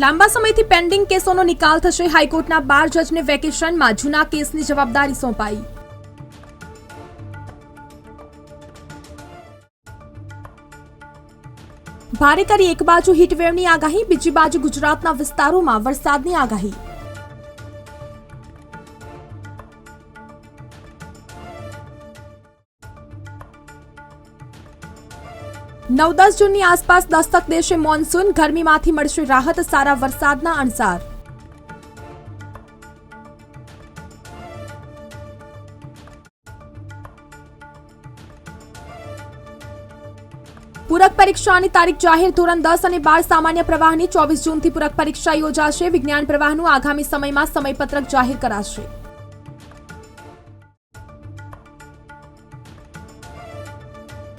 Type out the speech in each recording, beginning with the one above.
લાંબા સમયથી પેન્ડિંગ કેસોનો નિકાલ થશે. હાઈકોર્ટના બાર જજને વેકેશનમાં જૂના કેસની જવાબદારી સોંપાઈ. ભારે કરી એક બાજુ હીટવેવની આગાહી, બીજી બાજુ ગુજરાતના વિસ્તારોમાં વરસાદની આગાહી. નવ દસ જૂનની આસપાસ દસ્તક દેશે મોન્સૂન. ગરમીમાંથી મળશે રાહત, સારા વરસાદના અણસાર. પૂરક પરીક્ષાની તારીખ જાહેર. ધોરણ દસ અને બાર સામાન્ય પ્રવાહની ચોવીસ જૂનથી પૂરક પરીક્ષા યોજાશે. વિજ્ઞાન પ્રવાહનું આગામી સમયમાં સમયપત્રક જાહેર કરાશે.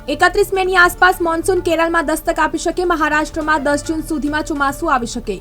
એકત્રીસ મેની આસપાસ મોન્સૂન કેરળમાં દસ્તક આપી શકે, મહારાષ્ટ્રમાં દસ જૂન સુધીમાં ચોમાસું આવી શકે.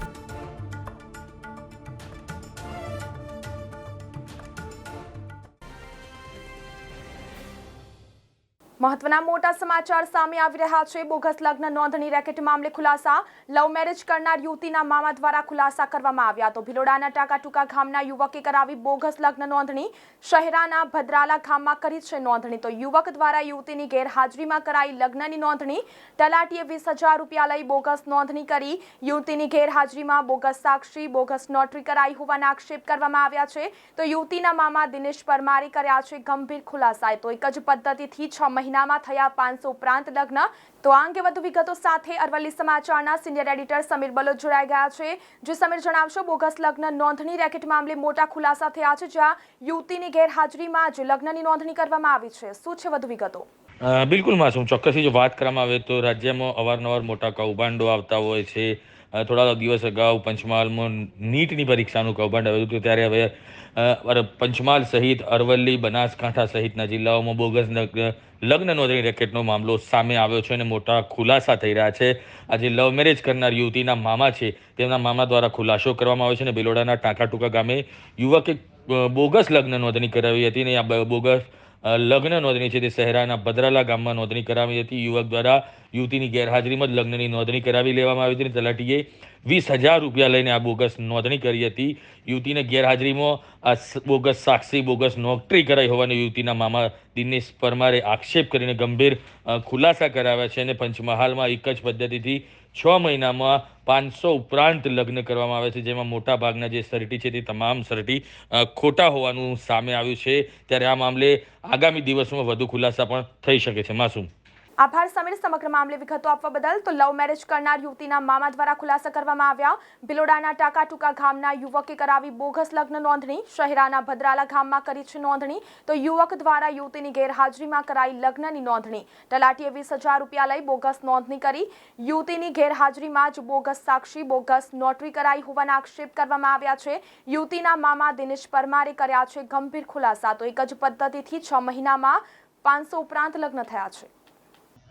મહત્વના મોટા સમાચાર સામે આવી રહ્યા છે. બોગસ લગ્ન નોંધણી રેકેટ મામલે ખુલાસા. લવ મેરેજ કરનાર યુવતીના મામા દ્વારા ખુલાસા કરવામાં આવ્યા તો ભિલોડાના ટાકાટુકા ગામના યુવકે કરાવી બોગસ લગ્ન નોંધણી. શહેરાના ભદ્રાલા ગામમાં કરી છે નોંધણી. તો યુવક દ્વારા યુવતીની ગેરહાજરીમાં કરાઈ લગ્નની નોંધણી. તલાટીએ વીસ હજાર રૂપિયા લઈ બોગસ નોંધણી કરી. યુવતીની ગેરહાજરીમાં બોગસ સાક્ષી, બોગસ નોટરી કરાઈ હોવાના આક્ષેપ કરવામાં આવ્યા છે. તો યુવતીના મામા દિનેશ પરમારે કર્યા છે ગંભીર ખુલાસા તો એક જ પદ્ધતિથી છ મહિનામાં થયા પાંચસો ઉપરાંત લગ્ન. તો આ અંગે વધુ વિગતો સાથે અરવલ્લી સમાચારના સિનિયર એડિટર સમીર બલોચ જોડાઈ ગયા છે. જે સમીર જણાવશો, બોગસ લગ્ન નોંધણી રેકેટ મામલે મોટા ખુલાસા થયા છે, જ્યાં યુવતીની ગેરહાજરીમાં જ લગ્નની નોંધણી કરવામાં આવી છે. શું છે વધુ વિગતો? બિલકુલ માસુમ. ચોક્કસથી જો વાત કરવામાં આવે તો રાજ્યમાં અવારનવાર મોટા કૌભાંડો આવતા હોય છે. થોડા દિવસ અગાઉ પંચમહાલમાં નીટની પરીક્ષાનું કૌભાંડ આવ્યું હતું. ત્યારે હવે પંચમહાલ સહિત અરવલ્લી, બનાસકાંઠા સહિતના જિલ્લાઓમાં બોગસ લગ્ન નોંધણી રેકેટનો મામલો સામે આવ્યો છે અને મોટા ખુલાસા થઈ રહ્યા છે. આજે લવ મેરેજ કરનાર યુવતીના મામા છે. તેમના મામા દ્વારા ખુલાસો કરવામાં આવ્યો છે અને બેલોડાના ટાંકાટુકા ગામે યુવકે બોગસ લગ્ન નોંધણી કરાવી હતી અને આ બોગસ લગ્ન નોંધણી છે તે શહેરાના ભદ્રાલા ગામમાં નોંધણી કરાવી હતી. યુવક દ્વારા યુવતીની ગેરહાજરીમાં જ લગ્નની નોંધણી કરાવી લેવામાં આવી હતી તલાટીએ વીસ હજાર રૂપિયા લઈને આ બોગસ નોંધણી કરી હતી. યુવતીને ગેરહાજરીમાં આ બોગસ સાક્ષી, બોગસ નોકરી કરાઈ હોવાની યુવતીના મામા દિનેશ પરમારે આક્ષેપ કરીને ગંભીર ખુલાસા કરાવ્યા છે અને પંચમહાલમાં એક જ પદ્ધતિથી છ મહિનામાં પાંચસો ઉપરાંત લગ્ન કરવામાં આવે છે, જેમાં મોટા ભાગના જે સર્ટી છે તે તમામ સર્ટી ખોટા હોવાનું સામે આવ્યું છે. ત્યારે આ મામલે આગામી દિવસોમાં વધુ ખુલાસા પણ થઈ શકે છે. માસુમ આભાર સમીર. સમગ્ર મામલે વિગતો આપવા બદલ તો લવ મેરેજ કરનાર યુવતીના મામા દ્વારા ખુલાસા કરવામાં આવ્યા. ભિલોડાના ટાકાટુકા ગામના યુવકે કરાવી બોગસ લગ્ન નોંધણી. શહેરાના ભદ્રાલા ગામમાં કરી છે નોંધણી. તો યુવક દ્વારા યુવતીની ગેરહાજરીમાં કરાઈ લગ્નની નોંધણી. તલાટીએ વીસ હજાર રૂપિયા લઈ બોગસ નોંધણી કરી. યુવતીની ગેરહાજરીમાં જ બોગસ સાક્ષી, બોગસ નોટરી કરાઈ હોવાના આક્ષેપ કરવામાં આવ્યા છે. યુવતીના મામા દિનેશ પરમારે કર્યા છે ગંભીર ખુલાસા. તો એક જ પદ્ધતિથી છ મહિનામાં પાંચસો ઉપરાંત લગ્ન થયા છે.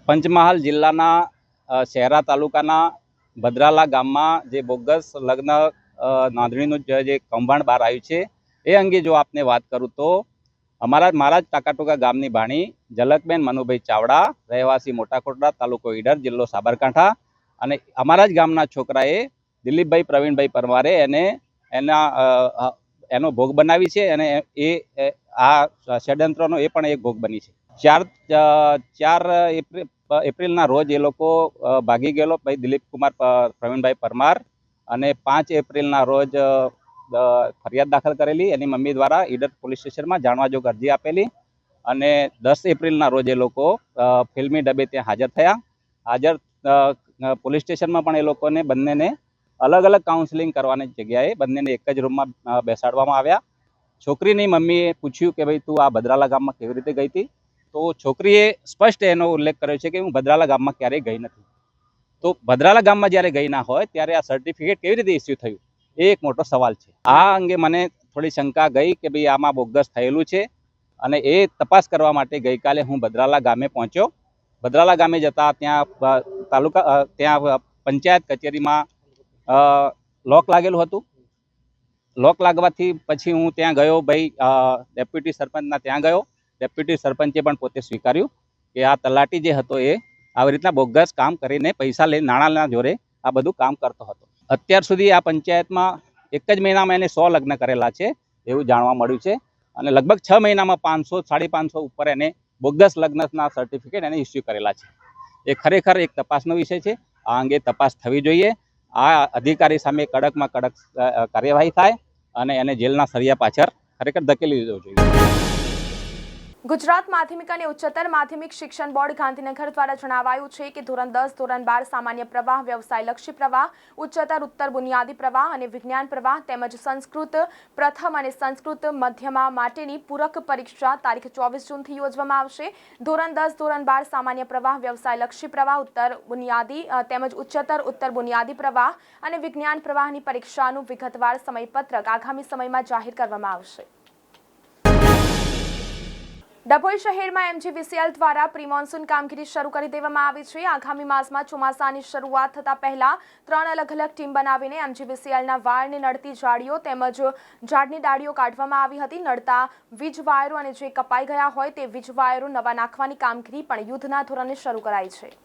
પંચમહાલ જિલ્લાના શહેરા તાલુકાના ભદ્રાલા ગામમાં જે બોગસ લગ્ન નોંધણીનું જે કૌભાંડ બહાર આવ્યું છે, એ અંગે જો આપને વાત કરું તો અમારા, મારા જ ટાકાટોકા ગામની ભાણી ઝલકબેન મનુભાઈ ચાવડા, રહેવાસી મોટાકોટડા તાલુકો ઈડર, જિલ્લો સાબરકાંઠા અને અમારા જ ગામના છોકરાએ દિલીપભાઈ પ્રવીણભાઈ પરમારે એને, એના એનો ભોગ બનાવી છે અને એ આ ષડયંત્રનો એ પણ એક ભોગ બની છે. ચાર ચાર એપ્રિલ એપ્રિલના રોજ એ લોકો ભાગી ગયેલો ભાઈ દિલીપ કુમાર પ્રવીણભાઈ પરમાર અને પાંચ એપ્રિલના રોજ ફરિયાદ દાખલ કરેલી. એની મમ્મી દ્વારા ઈડર પોલીસ સ્ટેશનમાં જાણવા જોગ અરજી આપેલી અને દસ એપ્રિલના રોજ એ લોકો ફિલ્મી ડબે ત્યાં હાજર થયા. હાજર પોલીસ સ્ટેશનમાં પણ એ લોકોને બંનેને અલગ અલગ કાઉન્સેલિંગ કરવાની જગ્યાએ બંનેને એક જ રૂમમાં બેસાડવામાં આવ્યા. છોકરીની મમ્મીએ પૂછ્યું કે ભાઈ, તું આ ભદ્રાલા ગામમાં કેવી રીતે ગઈ હતી? તો છોકરીએ સ્પષ્ટ એનો ઉલ્લેખ કર્યો છે કે હું ભદ્રાલા ગામમાં ક્યારેય ગઈ નથી. તો ભદ્રાલા ગામમાં જ્યારે ગઈ ના હોય, ત્યારે આ સર્ટિફિકેટ કેવી રીતે ઇસ્યુ થયું? એ એક મોટો સવાલ છે. આ અંગે મને થોડી શંકા ગઈ કે ભાઈ આમાં બોગસ થયેલું છે અને એ તપાસ કરવા માટે ગઈકાલે હું ભદ્રાલા ગામે પહોંચ્યો. ભદ્રાલા ગામે જતા ત્યાં તાલુકા ત્યાં પંચાયત કચેરીમાં લોક લાગેલું હતું. લોક લાગવાથી પછી હું ત્યાં ગયો, ભાઈ ડેપ્યુટી સરપંચના ત્યાં ગયો. ડેપ્યુટી સરપંચે પણ પોતે સ્વીકાર્યું કે આ તલાટી જે હતો એ આવી રીતના બોગસ કામ કરીને પૈસા લઈને નાણાંના જોરે આ બધું કામ કરતો હતો. અત્યાર સુધી આ પંચાયતમાં એક જ મહિનામાં એને સો લગ્ન કરેલા છે એવું જાણવા મળ્યું છે અને લગભગ છ મહિનામાં પાંચસો, સાડી પાંચસો ઉપર એને બોગસ લગ્નના સર્ટિફિકેટ એને ઇસ્યુ કરેલા છે. એ ખરેખર એક તપાસનો વિષય છે. આ અંગે તપાસ થવી જોઈએ. આ અધિકારી સામે કડકમાં કડક કાર્યવાહી થાય અને એને જેલના સરિયા પાછળ ખરેખર ધકેલી દેવો જોઈએ. ગુજરાત માધ્યમિક અને ઉચ્ચતર માધ્યમિક શિક્ષણ બોર્ડ ગાંધીનગર દ્વારા જણાવાયું છે કે ધોરણ દસ, ધોરણ બાર સામાન્ય પ્રવાહ, વ્યવસાયલક્ષી પ્રવાહ, ઉચ્ચતર, ઉત્તર બુનિયાદી પ્રવાહ અને વિજ્ઞાન પ્રવાહ તેમજ સંસ્કૃત પ્રથમ અને સંસ્કૃત મધ્યમા માટેની પૂરક પરીક્ષા તારીખ ચોવીસ જૂનથી યોજવામાં આવશે. ધોરણ દસ, ધોરણ બાર સામાન્ય પ્રવાહ, વ્યવસાયલક્ષી પ્રવાહ, ઉત્તર બુનિયાદી તેમજ ઉચ્ચતર, ઉત્તર બુનિયાદી પ્રવાહ અને વિજ્ઞાન પ્રવાહની પરીક્ષાનું વિગતવાર સમયપત્રક આગામી સમયમાં જાહેર કરવામાં આવશે. ડભોઈ શહેરમાં એમજીવીસીએલ દ્વારા પ્રી મોન્સૂન કામગીરી શરૂ કરી દેવામાં આવી છે. આગામી માસમાં ચોમાસાની શરૂઆત થતાં પહેલા ત્રણ અલગ અલગ ટીમ બનાવીને એમજીવીસીએલના વાયરને નડતી જાળીઓ તેમજ ઝાડની ડાળીઓ કાઢવામાં આવી હતી. નડતા વીજ વાયરો અને જે કપાઈ ગયા હોય તે વીજ વાયરો નવા નાખવાની કામગીરી પણ યુદ્ધના ધોરણે શરૂ કરાઈ છે.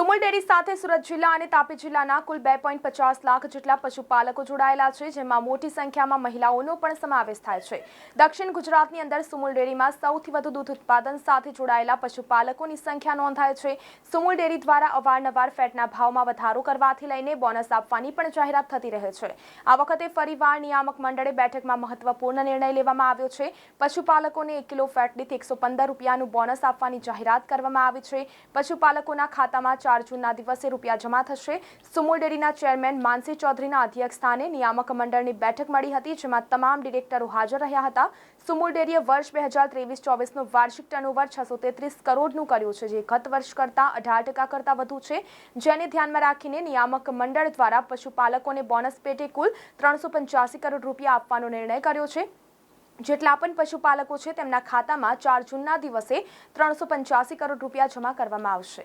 સુમુલ ડેરી સાથે સુરત જિલ્લા અને તાપી જિલ્લાના કુલ બે પોઈન્ટ પચાસ લાખ જેટલા પશુપાલકો જોડાયેલા છે, જેમાં મોટી સંખ્યામાં મહિલાઓનો પણ સમાવેશ થાય છે. દક્ષિણ ગુજરાતની અંદર સુમુલ ડેરીમાં સૌથી વધુ દૂધ ઉત્પાદન સાથે જોડાયેલા પશુપાલકોની સંખ્યા નોંધાય છે. સુમુલ ડેરી દ્વારા અવારનવાર ફેટના ભાવમાં વધારો કરવાથી લઈને બોનસ આપવાની પણ જાહેરાત થતી રહે છે. આ વખતે ફરીવાર નિયામક મંડળે બેઠકમાં મહત્વપૂર્ણ નિર્ણય લેવામાં આવ્યો છે. પશુપાલકોને એક કિલો ફેટ દીઠ એકસો પંદર રૂપિયાનું બોનસ આપવાની જાહેરાત કરવામાં આવી છે. પશુપાલકોના ખાતામાં ચાર જૂનના દિવસે રૂપિયા જમા થશે. સુમુલ ડેરીના ચેરમેન માનસી ચૌધરીના અધ્યક્ષ સ્થાને નિયામક મંડળની બેઠક મળી હતી, જેમાં તમામ ડિરેક્ટરો હાજર રહ્યા હતા. સુમુલ ડેરીએ વર્ષ બે હજાર ત્રેવીસ ચોવીસનું વાર્ષિક ટર્નઓવર છસો તેત્રીસ કરોડનું કર્યું છે, જે ગત વર્ષ કરતાં અઢાર ટકા કરતાં વધુ છે. જેને ધ્યાનમાં રાખીને નિયામક મંડળ દ્વારા પશુપાલકોને બોનસ પેટે કુલ ત્રણસો પંચ્યાસી કરોડ રૂપિયા આપવાનો નિર્ણય કર્યો છે. જેટલા પણ પશુપાલકો છે, તેમના ખાતામાં ચાર જૂનના દિવસે ત્રણસો પંચ્યાસી કરોડ રૂપિયા જમા કરવામાં આવશે.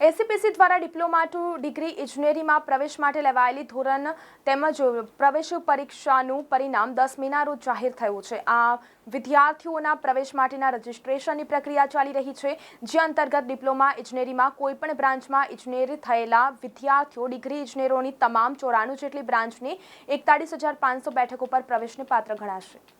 એસીપીસી દ્વારા ડિપ્લોમા ટુ ડિગ્રી ઇજનેરીમાં પ્રવેશ માટે લેવાયેલી ધોરણ તેમજ પ્રવેશ પરીક્ષાનું પરિણામ દસમીના રોજ જાહેર થયું છે. આ વિદ્યાર્થીઓના પ્રવેશ માટેના રજિસ્ટ્રેશનની પ્રક્રિયા ચાલી રહી છે, જે અંતર્ગત ડિપ્લોમા ઇજનેરીમાં કોઈપણ બ્રાન્ચમાં ઇજનેર થયેલા વિદ્યાર્થીઓ ડિગ્રી ઇજનેરોની તમામ ચોરાણું જેટલી બ્રાન્ચની એકતાળીસ હજાર પાંચસો બેઠકો પર પ્રવેશને પાત્ર ગણાશે.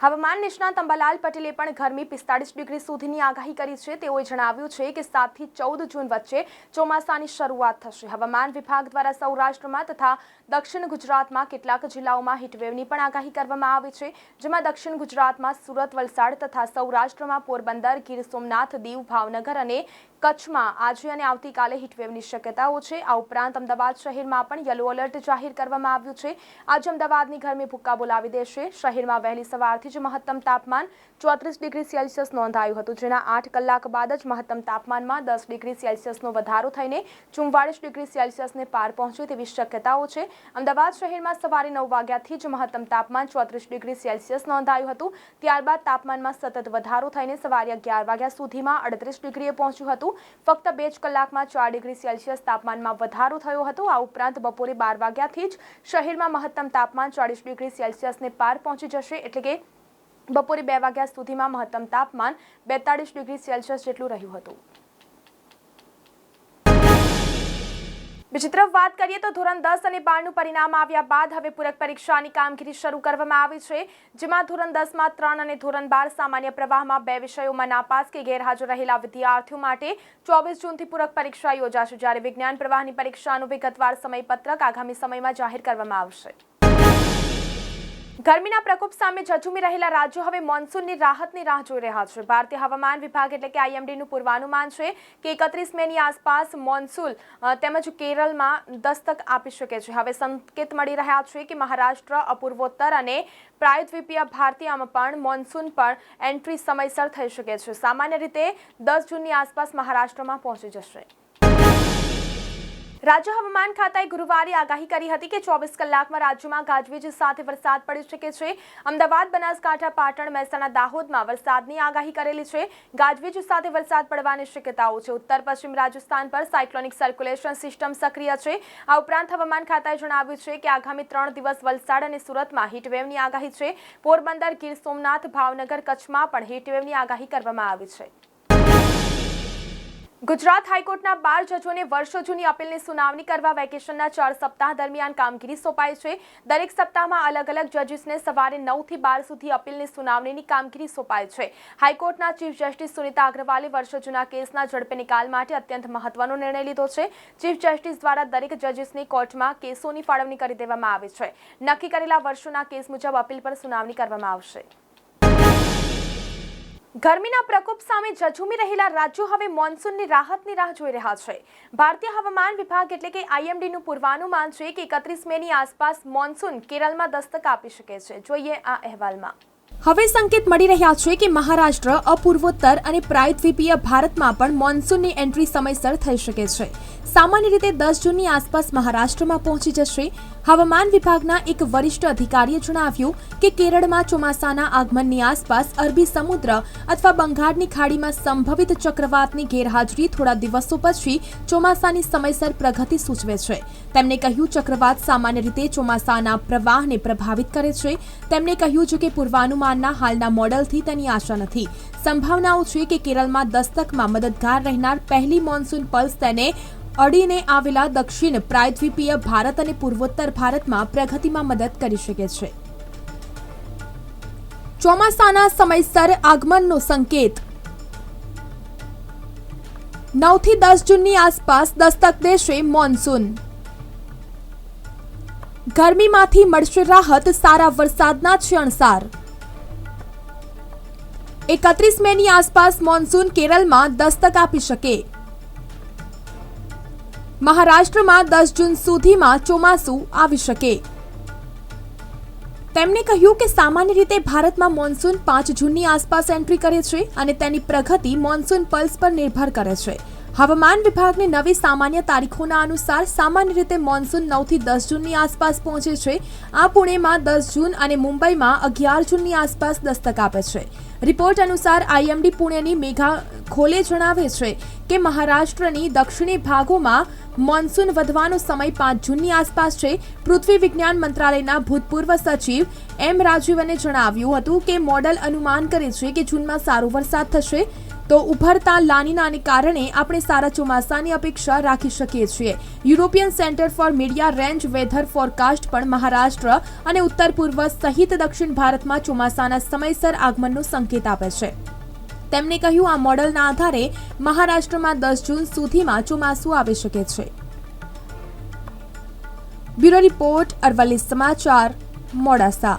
હવામાન નિષ્ણાત અંબાલાલ પટેલે પણ ગરમી પિસ્તાળીસ ડિગ્રી સુધીની આગાહી કરી છે. તેઓએ જણાવ્યું છે કે સાતથી ચૌદ જૂન વચ્ચે ચોમાસાની શરૂઆત થશે. હવામાન વિભાગ દ્વારા સૌરાષ્ટ્રમાં તથા દક્ષિણ ગુજરાતમાં કેટલાક જિલ્લાઓમાં હીટવેવની પણ આગાહી કરવામાં આવી છે. જેમાં દક્ષિણ ગુજરાતમાં સુરત, વલસાડ તથા સૌરાષ્ટ્રમાં પોરબંદર, ગીર સોમનાથ, દીવ, ભાવનગર અને કચ્છમાં આજે અને આવતીકાલે હીટવેવની શક્યતાઓ છે. આ ઉપરાંત અમદાવાદ શહેરમાં પણ યલો એલર્ટ જાહેર કરવામાં આવ્યું છે. આજે અમદાવાદની ગરમી ભૂક્કા બોલાવી દેશે. શહેરમાં વહેલી સવારથી જ મહત્તમ તાપમાન ચોત્રીસ ડિગ્રી સેલ્સિયસ નોંધાયું હતું, જેના આઠ કલાક બાદ જ મહત્તમ તાપમાનમાં દસ ડિગ્રી સેલ્સિયસનો વધારો થઈને ચુમ્વાળીસ ડિગ્રી સેલ્સિયસને પાર પહોંચે તેવી શક્યતાઓ છે. અમદાવાદ શહેરમાં સવારે નવ વાગ્યાથી જ મહત્તમ તાપમાન ચોત્રીસ ડિગ્રી સેલ્સિયસ નોંધાયું હતું. ત્યારબાદ તાપમાનમાં સતત વધારો થઈને સવારે અગિયાર વાગ્યા સુધીમાં અડત્રીસ ડિગ્રીએ પહોંચ્યું હતું. ફક્ત બે જ કલાકમાં ચાર ડિગ્રી સેલ્સિયસ તાપમાનમાં વધારો થયો હતો. આ ઉપરાંત બપોરે બાર વાગ્યાથી જ શહેરમાં મહત્તમ તાપમાન ચાળીસ ડિગ્રી સેલ્સિયસને પાર પહોંચી જશે, એટલે કે બપોરે બે વાગ્યા સુધીમાં મહત્તમ તાપમાન બેતાળીસ ડિગ્રી સેલ્સિયસ જેટલું રહ્યું હતું. બીજી તરફ વાત કરીએ તો ધોરણ દસ અને બારનું પરિણામ આવ્યા બાદ હવે પૂરક પરીક્ષાની કામગીરી શરૂ કરવામાં આવી છે, જેમાં ધોરણ દસમાં ત્રણ અને ધોરણ બાર સામાન્ય પ્રવાહમાં બે વિષયોમાં નાપાસ કે ગેરહાજર રહેલા વિદ્યાર્થીઓ માટે ચોવીસ જૂનથી પૂરક પરીક્ષા યોજાશે, જ્યારે વિજ્ઞાન પ્રવાહની પરીક્ષાનું વિગતવાર સમયપત્રક આગામી સમયમાં જાહેર કરવામાં આવશે. ગરમીના પ્રકોપ સામે ઝઝુમી રહેલા રાજ્યો હવે મોન્સૂનની રાહતની રાહ જોઈ રહ્યા છે. ભારતીય હવામાન વિભાગ એટલે કે આઈએમડીનું પૂર્વાનુમાન છે કે એકત્રીસ મેની આસપાસ મોન્સૂન તેમજ કેરળમાં દસ્તક આપી શકે છે. હવે સંકેત મળી રહ્યા છે કે મહારાષ્ટ્ર, અપૂર્વોત્તર અને પ્રાયદ્વીપીય ભારતીયમાં પણ મોન્સૂન પણ એન્ટ્રી સમયસર થઈ શકે છે. સામાન્ય રીતે દસ જૂનની આસપાસ મહારાષ્ટ્રમાં પહોંચી જશે. રાજ્ય હવામાન ખાતાએ ગુરુવારે આગાહી કરી હતી કે ચોવીસ કલાકમાં રાજ્યમાં ગાજવીજ સાથે વરસાદ પડી શકે છે. અમદાવાદ, બનાસકાંઠા, પાટણ, મહેસાણા, દાહોદમાં વરસાદની આગાહી કરેલી છે. ગાજવીજ સાથે વરસાદ પડવાની શક્યતાઓ છે. ઉત્તર પશ્ચિમ રાજસ્થાન પર સાયક્લોનિક સર્ક્યુલેશન સિસ્ટમ સક્રિય છે. આ ઉપરાંત હવામાન ખાતાએ જણાવ્યું છે કે આગામી ત્રણ દિવસ વલસાડ અને સુરતમાં હીટવેવની આગાહી છે. પોરબંદર, ગીર સોમનાથ, ભાવનગર, કચ્છમાં પણ હીટવેવની આગાહી કરવામાં આવી છે. ગુજરાત હાઈકોર્ટના બાર જજોને વર્ષો જૂની અપીલની સુનાવણી કરવા વેકેશનના ચાર સપ્તાહ દરમિયાન કામગીરી સોંપાઈ છે. દરેક સપ્તાહમાં અલગ અલગ જજીસને સવારે નવથી બાર સુધી અપીલની સુનાવણીની કામગીરી સોંપાઈ છે. હાઈકોર્ટના ચીફ જસ્ટિસ સુનિતા અગ્રવાલે વર્ષો જૂના કેસના ઝડપે નિકાલ માટે અત્યંત મહત્વનો નિર્ણય લીધો છે. ચીફ જસ્ટિસ દ્વારા દરેક જજીસની કોર્ટમાં કેસોની ફાળવણી કરી દેવામાં આવી છે. નક્કી કરેલા વર્ષોના કેસ મુજબ અપીલ પર સુનાવણી કરવામાં આવશે. ગરમીના પ્રકોપ સામે ઝઝુમી રહેલા રાજ્યો હવે મોન્સૂનની રાહતની રાહ જોઈ રહ્યા છે. ભારતીય હવામાન વિભાગ એટલે કે આઈએમડીનું પૂર્વાનુમાન છે કે એકત્રીસ મેની આસપાસ મોન્સૂન કેરળમાં દસ્તક આપી શકે છે. જોઈએ આ અહેવાલમાં. હવે સંકેત મળી રહ્યા છે કે મહારાષ્ટ્ર, અપૂર્વોત્તર અને પ્રાયદ્વીપીય ભારતમાં પણ મોન્સૂનની એન્ટ્રી સમયસર થઈ શકે છે. સામાન્ય રીતે દસ જૂનની આસપાસ મહારાષ્ટ્રમાં પહોંચી જશે. હવામાન વિભાગના એક વરિષ્ઠ અધિકારીએ જણાવ્યું કે કેરળમાં ચોમાસાના આગમનની આસપાસ અરબી સમુદ્ર અથવા બંગાળની ખાડીમાં સંભવિત ચક્રવાતની ગેરહાજરી થોડા દિવસો પછી ચોમાસાની સમયસર પ્રગતિ સૂચવે છે. તેમણે કહ્યું, ચક્રવાત સામાન્ય રીતે ચોમાસાના પ્રવાહને પ્રભાવિત કરે છે. તેમણે કહ્યું છે કે પૂર્વાનુમાનના હાલના મોડલથી તેની આશા નથી. સંભાવનાઓ છે કે કેરળમાં દસ્તકમાં મદદગાર રહેનાર પહેલી મોન્સૂન પલ્સ તેને અડીને આવેલા દક્ષિણ પ્રાયદ્વીપીય ભારત અને પૂર્વોત્તર ભારતમાં પ્રગતિમાં મદદ કરી શકે છે. ચોમાસાના સમયસર આગમનનો સંકેત. નવથી દસ જૂનની આસપાસ દસ્તક દેશે મોન્સૂન. ગરમીમાંથી મળશે રાહત, સારા વરસાદના છે અણસાર. એકત્રીસ મેની આસપાસ મોન્સૂન કેરળમાં દસ્તક આપી શકે. મહારાષ્ટ્રમાં દસ જૂન સુધીમાં ચોમાસું આવી શકે. તેમણે કહ્યું કે સામાન્ય રીતે ભારતમાં મોન્સૂન પાંચ જૂનની આસપાસ એન્ટ્રી કરે છે અને તેની પ્રગતિ મોન્સૂન પલ્સ પર નિર્ભર કરે છે. હવામાન વિભાગની નવી સામાન્ય તારીખોના અનુસાર સામાન્ય રીતે મોન્સૂન નવથી દસ જૂનની આસપાસ પહોંચે છે. આ પુણેમાં દસ જૂન અને મુંબઈમાં અગિયાર જૂનની આસપાસ દસ્તક આપે છે. રિપોર્ટ અનુસાર આઈએમડી પુણેની મેઘા ખોલે જણાવે છે કે મહારાષ્ટ્રની દક્ષિણી ભાગોમાં મોન્સૂન વધવાનો સમય પાંચ જૂનની આસપાસ છે. પૃથ્વી વિજ્ઞાન મંત્રાલયના ભૂતપૂર્વ સચિવ એમ રાજીવને જણાવ્યું હતું કે મોડલ અનુમાન કરે છે કે જૂનમાં સારો વરસાદ થશે. તો ઉભરતા લાનીનાને કારણે આપણે સારા ચોમાસાની અપેક્ષા રાખી શકીએ છીએ. European centre for media range weather forecast પણ મહારાષ્ટ્ર અને ઉત્તર પૂર્વ સહિત દક્ષિણ ભારતમાં ચોમાસાના સમયસર આગમનનો સંકેત આપે છે. તેમણે કહ્યું, આ મોડલના આધારે મહારાષ્ટ્રમાં દસ જૂન સુધીમાં ચોમાસું આવી શકે છે. બ્યુરો રિપોર્ટ, અરવલ્લી સમાચાર, મોડાસા.